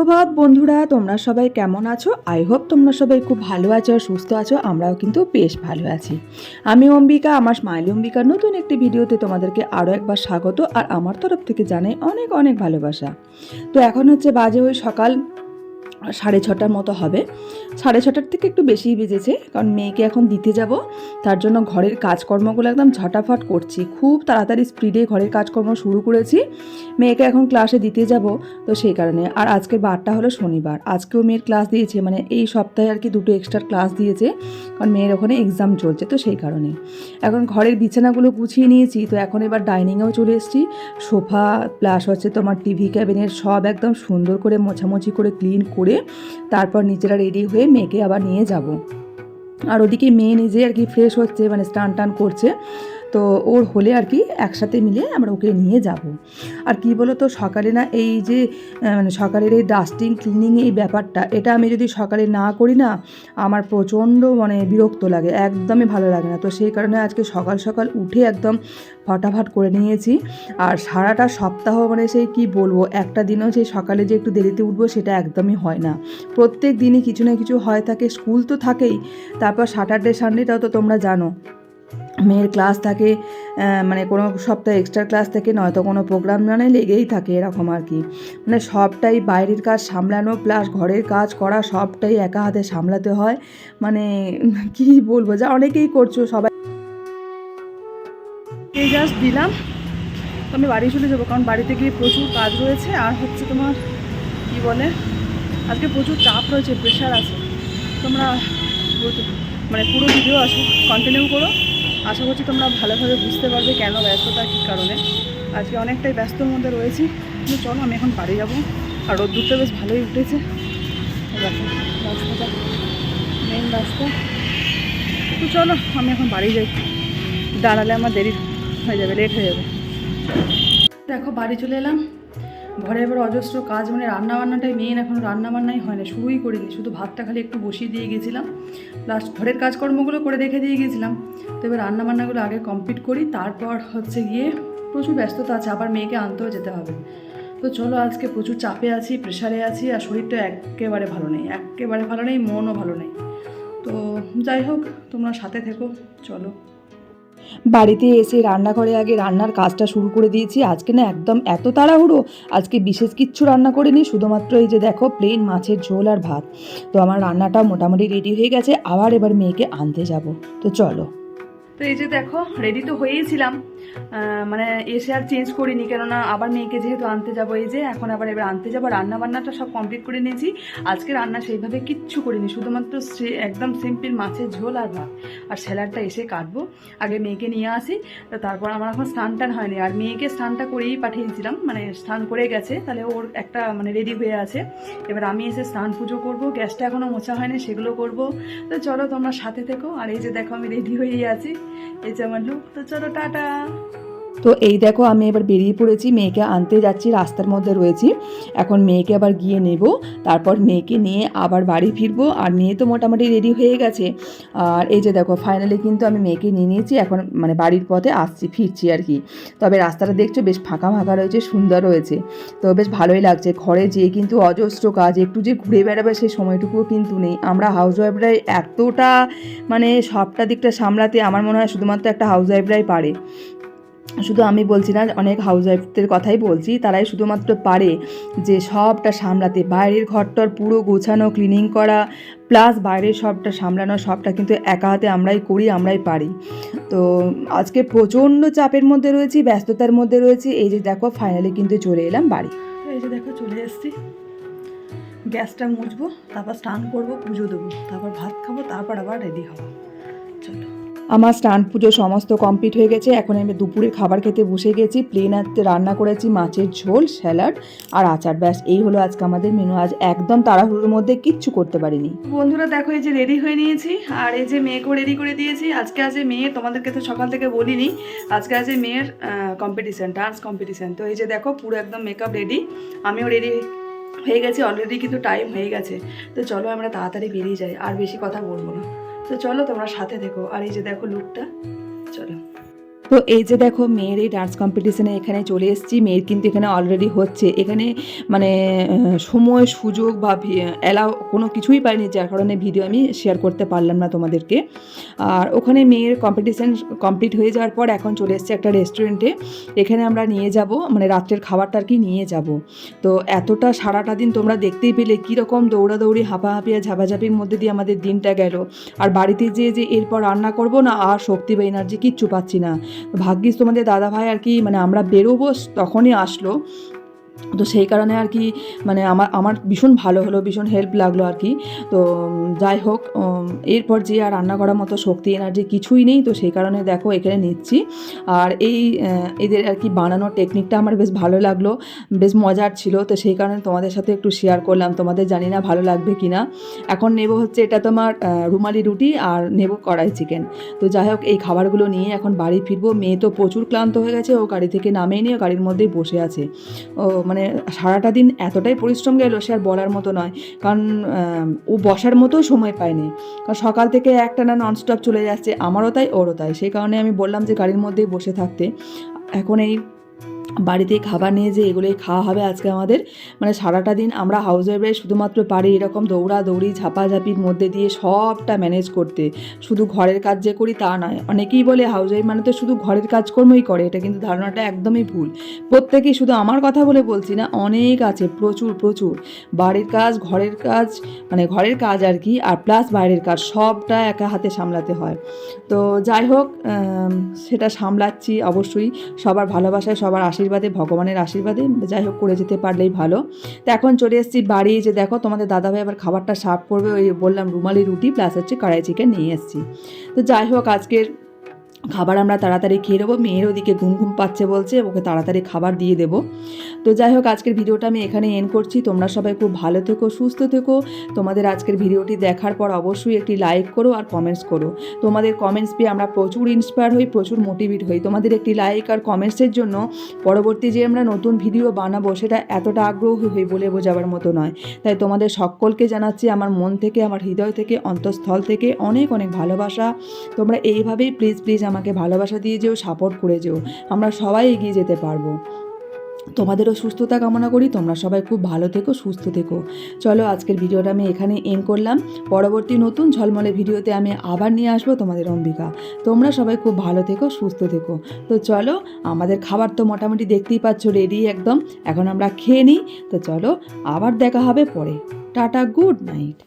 সুপ্রভাত বন্ধুরা। তোমরা সবাই কেমন আছো? আই হোপ তোমরা সবাই খুব ভালো আছো সুস্থ আছো। আমরাও কিন্তু বেশ ভালো আছি। আমি অম্বিকা, আমার স্মাইল অম্বিকার নতুন একটি ভিডিওতে তোমাদেরকে আরও একবার স্বাগত। আর আমার তরফ থেকে জানাই অনেক অনেক ভালোবাসা। তো এখন হচ্ছে বাজে ওই সকাল সাড়ে ছটার মতো হবে। সাড়ে ছটার থেকে একটু বেশিই বেজেছে, কারণ মেয়েকে এখন দিতে যাব। তার জন্য ঘরের কাজকর্মগুলো একদম ঝটাফট করছি। খুব তাড়াতাড়ি স্পিডে ঘরের কাজকর্ম শুরু করেছি। মেয়েকে এখন ক্লাসে দিতে যাব, তো সেই কারণে। আর আজকের বারটা হলো শনিবার। আজকেও মেয়ের ক্লাস দিয়েছে মানে এই সপ্তাহে আর কি দুটো এক্সট্রা ক্লাস দিয়েছে, কারণ মেয়ের ওখানে এক্সাম চলছে, তো সেই কারণে। এখন ঘরের বিছানাগুলো গুছিয়ে নিয়েছি, তো এখন এবার ডাইনিংয়েও চলে এসেছি। সোফা প্লাস হচ্ছে তোমার টিভি ক্যাবিনের সব একদম সুন্দর করে মোছামুছি করে ক্লিন করে তারপর নিজেরা রেডি হয়ে মেয়েকে আবার নিয়ে যাব। আর ওদিকে মেয়ে নিজে আর কি ফ্রেশ হচ্ছে মানে স্টান টান করছে। তো ওর হলে আর কি একসাথে মিলে আমরা ওকে নিয়ে যাব। আর কি বলো তো সকালে না এই যে মানে সকালের এই ডাস্টিং ক্লিনিং এই ব্যাপারটা, এটা আমি যদি সকালে না করি না, আমার প্রচণ্ড মানে বিরক্ত লাগে, একদমই ভালো লাগে না। তো সেই কারণে আজকে সকাল সকাল উঠে একদম ফটাফট করে নিয়েছি। আর সারাটা সপ্তাহ মানে সেই কি বলব, একটা দিনও সেই সকালে যে একটু দেরিতে উঠবো সেটা একদমই হয় না। প্রত্যেক দিনই কিছু না কিছু হয় থাকে, স্কুল তো থাকেই, তারপর স্যাটারডে সানডেটাও তো তোমরা জানো। মেয়ের ক্লাস থাকে মানে কোনো সপ্তাহে এক্সট্রা ক্লাস থেকে, নয়তো কোনো প্রোগ্রাম মানে লেগেই থাকে এরকম আর কি। মানে সবটাই বাইরের কাজ সামলানো প্লাস ঘরের কাজ করা, সবটাই একা হাতে সামলাতে হয়। মানে কি বলব, যা অনেকেই করছ, সবাই এই জাস্ট দিলাম। আমি বাড়ি চলে যাব, কারণ বাড়িতে গিয়ে প্রচুর কাজ রয়েছে, আর হচ্ছে তোমার কি বলে, আজকে প্রচুর চাপ রয়েছে প্রেশার আছে। তোমরা মানে পুরো ভিডিও আসো কন্টিনিউ করো। আশা করছি তোমরা ভালোভাবে বুঝতে পারবে কেন ব্যস্ততা, কী কারণে। আজকে অনেকটাই ব্যস্তর মধ্যে রয়েছি। কিন্তু চলো, আমি এখন বাড়ি যাব। আর রোদ্দুরটা বেশ ভালোই উঠেছে। রাস্তাটা মেন রাস্তা তো চলো, আমি এখন বাড়ি যাই। দাঁড়ালে আমার দেরি হয়ে যাবে লেট হয়ে যাবে। দেখো, বাড়ি চলে এলাম। ঘরে এবার অজস্র কাজ মানে রান্না বান্নাটাই মেন এখন রান্না বান্নাই হয় না, শুরুই করিনি, শুধু ভাতটা খালি একটু বসিয়ে দিয়ে গেছিলাম। প্লাস ঘরের কাজকর্মগুলো করে রেখে দিয়ে গেছিলাম। তো এবার রান্না বান্নাগুলো আগে কমপ্লিট করি, তারপর হচ্ছে গিয়ে প্রচুর ব্যস্ততা আছে, আবার মেয়েকে আনতেও যেতে হবে। তো চলো আজকে প্রচুর চাপে আছি প্রেশারে আছি, আর শরীরটা একেবারে ভালো নেই, একেবারে ভালো নেই, মনও ভালো নেই। তো যাই হোক, তোমরা সাথে থেকো, চলো। বাড়িতে এসে রান্নাঘরে আগে রান্নার কাজটা শুরু করে দিয়েছি। আজকে না একদম এত তাড়াহুড়ো, আজকে বিশেষ কিচ্ছু রান্না করিনি, শুধুমাত্র এই যে দেখো প্লেন মাছের ঝোল আর ভাত। তো আমার রান্নাটা মোটামুটি রেডি হয়ে গেছে, আবার এবার মেয়েকে আনতে যাব। তো চলো। তো এই যে দেখো রেডি তো হয়েইছিলাম মানে এসে আর চেঞ্জ করিনি, কেননা আবার মেয়েকে যেহেতু আনতে যাব, এই যে এখন আবার এবার আনতে যাব রান্না বান্নাটা সব কমপ্লিট করে নিয়েছি। আজকে রান্না সেইভাবে কিচ্ছু করিনি, শুধুমাত্র একদম সিম্পল মাছের ঝোল আর ভাত। আর স্যালাডটা এসে কাটবো, আগে মেয়েকে নিয়ে আসি, তো তারপর আমার এখন স্নান টান হয়নি। আর মেয়েকে স্নানটা করেই পাঠিয়েছিলাম মানে স্নান করে গেছে, তাহলে ওর একটা মানে রেডি হয়ে আছে। এবার আমি এসে স্নান পুজো করব, গ্যাসটা এখনও মোছা হয়নি, সেগুলো করব। তো চলো তোমরা সাথে থেকো, আর এই যে দেখো আমি রেডি হয়েই আছি, এই যে আমার লুক তো চলো টাটা। Bye. তো এই দেখো আমি এবার বেরিয়ে পড়েছি, মেয়েকে আনতে যাচ্ছি, রাস্তার মধ্যে রয়েছি। এখন মেয়েকে আবার গিয়ে নেব, তারপর মেয়েকে নিয়ে আবার বাড়ি ফিরবো। আর মেয়ে তো মোটামুটি রেডি হয়ে গেছে। আর এই যে দেখো ফাইনালি কিন্তু আমি মেয়েকে নিয়ে নিয়েছি, এখন মানে বাড়ির পথে আসছি, ফিরছি আর কি। তবে রাস্তাটা দেখছ বেশ ফাঁকা ফাঁকা রয়েছে, সুন্দর রয়েছে। তো বেশ ভালোই লাগছে, ঘরে যেয়ে কিন্তু অজস্র কাজ, একটু যে ঘুরে বেড়াবে সেই সময়টুকুও কিন্তু নেই। আমরা হাউস ওয়াইফরাই এতটা মানে সবটা দিকটা সামলাতে আমার মনে হয় শুধুমাত্র একটা হাউস ওয়াইফরাই পারে। শুধু আমি বলছি না, অনেক হাউস ওয়াইফদের কথাই বলছি। তারাই শুধুমাত্র পারে যে সবটা সামলাতে। বাইরের ঘরটার পুরো গোছানো ক্লিনিং করা প্লাস বাইরের সবটা সামলানো, সবটা কিন্তু একা হাতে আমরাই করি, আমরাই পারি। তো আজকে প্রচণ্ড চাপের মধ্যে রয়েছি, ব্যস্ততার মধ্যে রয়েছি। এই যে দেখো ফাইনালি কিন্তু চলে এলাম বাড়ি। এই যে দেখো, চলে এসেছি। গ্যাসটা মুছবো, তারপর স্নান করব, পুজো দেবো। তারপর ভাত খাব, তারপর আবার রেডি হব। চলো। আমার স্নান পুজো সমস্ত কমপ্লিট হয়ে গেছে। এখন আমি দুপুরে খাবার খেতে বসে গেছি। প্লেন রান্না করেছি মাছের ঝোল স্যালাড আর আচার। ব্যাস, এই হলো আজকে আমাদের মেনু আজ একদম তাড়াহুড়োর মধ্যে কিচ্ছু করতে পারিনি। বন্ধুরা, দেখো, এই যে রেডি হয়ে নিয়েছি। আর এই যে মেয়েকেও রেডি করে দিয়েছি। আজকে আছে মেয়ে, তোমাদেরকে তো সকাল থেকে বলিনি। আজকে আছে মেয়ের কম্পিটিশান ডান্স কম্পিটিশান তো এই যে দেখো, পুরো একদম মেকআপ রেডি আমিও রেডি হয়ে গেছি। অলরেডি কিন্তু টাইম হয়ে গেছে। তো চলো, আমরা তাড়াতাড়ি বেরিয়ে যাই। আর বেশি কথা বলব না। তো চলো তোমরা সাথে দেখো আর এই যে দেখো লুকটা চলো। তো এই যে দেখো মেয়ের এই ডান্স কম্পিটিশনে এখানে চলে এসেছি। মেয়ের কিন্তু এখানে অলরেডি হচ্ছে। এখানে মানে সময়, সুযোগ বা অ্যালাউ কোনো কিছুই পাইনি, যার কারণে ভিডিও আমি শেয়ার করতে পারলাম না তোমাদেরকে। আর ওখানে মেয়ের কম্পিটিশন কমপ্লিট হয়ে যাওয়ার পর এখন চলে এসেছে একটা রেস্টুরেন্টে এখানে আমরা নিয়ে যাব মানে রাত্রের খাবারটা আর কি নিয়ে যাব। তো এতটা সারাটা দিন তোমরা দেখতেই পেলে কীরকম দৌড়াদৌড়ি, হাঁপাহাঁপি আর ঝাপাঝাপির মধ্যে দিয়ে আমাদের দিনটা গেল। আর বাড়িতে যেয়ে যে এরপর রান্না করব না, আর শক্তি বা এনার্জি কিচ্ছু পাচ্ছি না। ভাগ্যিস তোমাদের দাদা ভাই আর কি মানে আমরা বেরোবো তখনই আসলো। তো সেই কারণে আর কি মানে আমার আমার ভীষণ ভালো হলো, ভীষণ হেল্প লাগল আর কি। তো যাই হোক এরপর যে আর রান্না করার মতো শক্তি এনার্জি কিছুই নেই, তো সেই কারণে দেখো এখানে নিচ্ছি। আর এই এদের আর কি বানানোর টেকনিকটা আমার বেশ ভালো লাগল, বেশ মজার ছিল, তো সেই কারণে তোমাদের সাথে একটু শেয়ার করলাম। তোমাদের জানি না ভালো লাগবে কি না এখন নেব হচ্ছে এটা তোমার রুমালি রুটি আর নেব কড়াই চিকেন তো যাই হোক, এই খাবারগুলো নিয়ে এখন বাড়ি ফিরবো। মেয়ে তো প্রচুর ক্লান্ত হয়ে গেছে, ও গাড়ি থেকে নামেই নিয়ে গাড়ির মধ্যেই বসে আছে। ও মানে সারাটা দিন এতটাই পরিশ্রম গেল সে আর বলার মতো নয়। কারণ ও বসার মতো সময় পায়নি। কারণ সকাল থেকে একটা না ননস্টপ চলে যাচ্ছে, আমারও তাই, ওরও তাই। সেই কারণে আমি বললাম যে গাড়ির মধ্যেই বসে থাকতে। এখন এই বাড়িতে খাবার নিয়ে যে এগুলোই খাওয়া হবে আজকে আমাদের। মানে সারাটা দিন আমরা হাউস ওয়াইফে শুধুমাত্র পারি এরকম দৌড়া দৌড়ি ঝাপাঝাপির মধ্যে দিয়ে সবটা ম্যানেজ করতে। শুধু ঘরের কাজ যে করি তা নয়, অনেকেই বলে হাউস ওয়াইফ মানে তো শুধু ঘরের কাজকর্মই করে, এটা কিন্তু ধারণাটা একদমই ভুল। প্রত্যেকেই শুধু আমার কথা বলে বলছি না, অনেক আছে, প্রচুর প্রচুর। বাড়ির কাজ, ঘরের কাজ মানে ঘরের কাজ আর কি, আর প্লাস বাইরের কাজ, সবটা একা হাতে সামলাতে হয়। তো যাই হোক সেটা সামলাচ্ছি অবশ্যই। সবার ভালোবাসায় সবার আশীর্বাদে, ভগবানের আশীর্বাদে, যাই হোক করে যেতে পারলেই ভালো। তো এখন চলে এসেছি বাড়ি, যে দেখো তোমাদের দাদাভাই আবার খাবারটা সাফ করবে, ওই বললাম রুমালি রুটি, প্লাস হচ্ছে কড়াই চিকেন নিয়ে এসেছি। তো যাই হোক, আজকের খাবার আমরা তাড়াতাড়ি খেয়ে নেব। মেয়ের ওদিকে ঘুম ঘুম পাচ্ছে বলছে, ওকে তাড়াতাড়ি খাবার দিয়ে দেবো। তো যাই হোক, আজকের ভিডিওটা আমি এখানে এন্ড করছি। তোমরা সবাই খুব ভালো থেকো, সুস্থ থেকো। তোমাদের আজকের ভিডিওটি দেখার পর অবশ্যই একটি লাইক করো আর কমেন্টস করো। তোমাদের কমেন্টস পেয়ে আমরা প্রচুর ইন্সপায়ার হই, প্রচুর মোটিভেট হই। তোমাদের একটি লাইক আর কমেন্টসের জন্য পরবর্তী যে আমরা নতুন ভিডিও বানাবো, সেটা এতটা আগ্রহী হই বলে বোঝাবার মতো নয়। তাই তোমাদের সকলকে জানাচ্ছি, আমার মন থেকে, আমার হৃদয় থেকে, অন্তঃস্থল থেকে অনেক অনেক ভালোবাসা। তোমরা এইভাবেই প্লিজ প্লিজ আমাকে ভালোবাসা দিয়ে যেও সাপোর্ট করে যেও। আমরা সবাই এগিয়ে যেতে পারব। তোমাদেরও সুস্থতা কামনা করি। তোমরা সবাই খুব ভালো থেকো, সুস্থ থেকো। চলো, আজকের ভিডিওটা আমি এখানে এন করলাম। পরবর্তী নতুন ঝলমলে ভিডিওতে আমি আবার নিয়ে আসব তোমাদের অম্বিকা। তোমরা সবাই খুব ভালো থেকো, সুস্থ থেকো। তো চলো, আমাদের খাবার তো মোটামুটি দেখতেই পাচ্ছ রেডি একদম। এখন আমরা খেয়ে নিই। তো চলো, আবার দেখা হবে পরে। Tata good night